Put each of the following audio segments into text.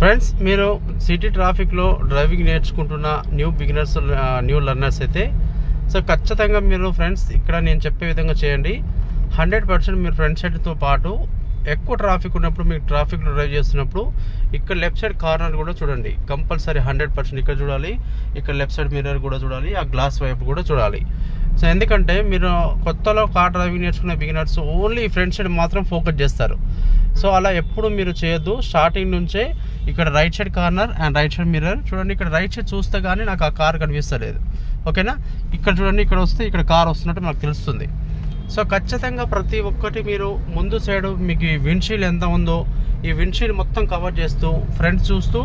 Friends మీరు city ట్రాఫిక్లో driving నేర్చుకుంటున్న న్యూ బిగినర్స్ న్యూ లర్నర్స్ అయితే సో ఖచ్చితంగా మీరు ఫ్రెండ్స్ ఇక్కడ నేను చెప్పే విధంగా చేయండి. హండ్రెడ్ పర్సెంట్ మీరు ఫ్రంట్ సైడ్తో పాటు ఎక్కువ ట్రాఫిక్ ఉన్నప్పుడు మీకు ట్రాఫిక్లో డ్రైవ్ చేస్తున్నప్పుడు ఇక్కడ లెఫ్ట్ సైడ్ కార్నర్ కూడా చూడండి. కంపల్సరీ హండ్రెడ్ పర్సెంట్ ఇక్కడ చూడాలి. ఇక్కడ లెఫ్ట్ సైడ్ మిర్రర్ కూడా చూడాలి. ఆ గ్లాస్ వైపు కూడా చూడాలి. సో ఎందుకంటే మీరు కొత్తలో కార్ డ్రైవింగ్ నేర్చుకునే బిగినర్స్ ఓన్లీ ఫ్రంట్ సైడ్ మాత్రం ఫోకస్ చేస్తారు. సో అలా ఎప్పుడు మీరు చేయొద్దు. స్టార్టింగ్ నుంచే ఇక్కడ right side corner and right side mirror చూడండి ఇక్కడ రైట్ సైడ్ చూస్తే కానీ నాకు ఆ కార్ కనిపిస్తలేదు. ఓకేనా? ఇక్కడ చూడండి ఇక్కడ వస్తే ఇక్కడ కార్ వస్తున్నట్టు నాకు తెలుస్తుంది. సో ఖచ్చితంగా ప్రతి ఒక్కటి మీరు ముందు సైడ్ మీకు ఈ విండ్షీల్డ్ ఎంత ఉందో ఈ విండ్షీల్డ్ మొత్తం కవర్ చేస్తూ ఫ్రంట్ చూస్తూ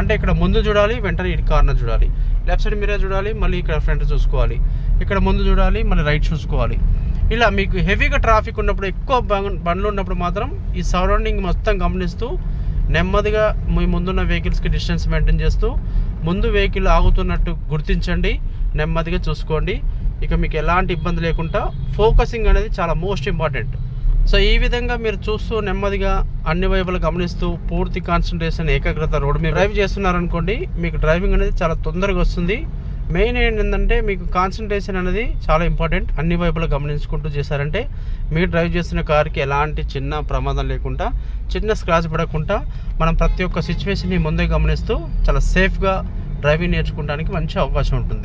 అంటే ఇక్కడ ముందు చూడాలి వెంటనే ఇటు కార్నర్ చూడాలి. లెఫ్ట్ సైడ్ మిర్రర్ చూడాలి మళ్ళీ ఇక్కడ ఫ్రంట్ చూసుకోవాలి. ఇక్కడ ముందు చూడాలి మళ్ళీ రైట్ చూసుకోవాలి. ఇలా మీకు హెవీగా ట్రాఫిక్ ఉన్నప్పుడు ఎక్కువ బండ్లు ఉన్నప్పుడు మాత్రం ఈ సరౌండింగ్ మొత్తం గమనిస్తూ నెమ్మదిగా మీ ముందున్న వెహికల్స్కి డిస్టెన్స్ మెయింటైన్ చేస్తూ ముందు వెహికల్ ఆగుతున్నట్టు గుర్తించండి నెమ్మదిగా చూసుకోండి. ఇక మీకు ఎలాంటి ఇబ్బంది లేకుండా ఫోకసింగ్ అనేది చాలా మోస్ట్ ఇంపార్టెంట్. సో ఈ విధంగా మీరు చూస్తూ నెమ్మదిగా అన్ని వైపులు గమనిస్తూ పూర్తి కాన్సన్ట్రేషన్ ఏకాగ్రత రోడ్డు మీద డ్రైవ్ చేస్తున్నారనుకోండి మీకు డ్రైవింగ్ అనేది చాలా తొందరగా వస్తుంది. మెయిన్ ఏంటంటే మీకు కాన్సన్ట్రేషన్ అనేది చాలా ఇంపార్టెంట్ అన్ని వైపులా గమనించుకుంటూ చేశారంటే మీరు డ్రైవ్ చేస్తున్న కార్కి ఎలాంటి చిన్న ప్రమాదం లేకుండా చిన్న స్క్రాచ్ పడకుండా మనం ప్రతి ఒక్క సిచ్యువేషన్ని ముందే గమనిస్తూ చాలా సేఫ్గా డ్రైవింగ్ నేర్చుకోవడానికి మంచి అవకాశం ఉంటుంది.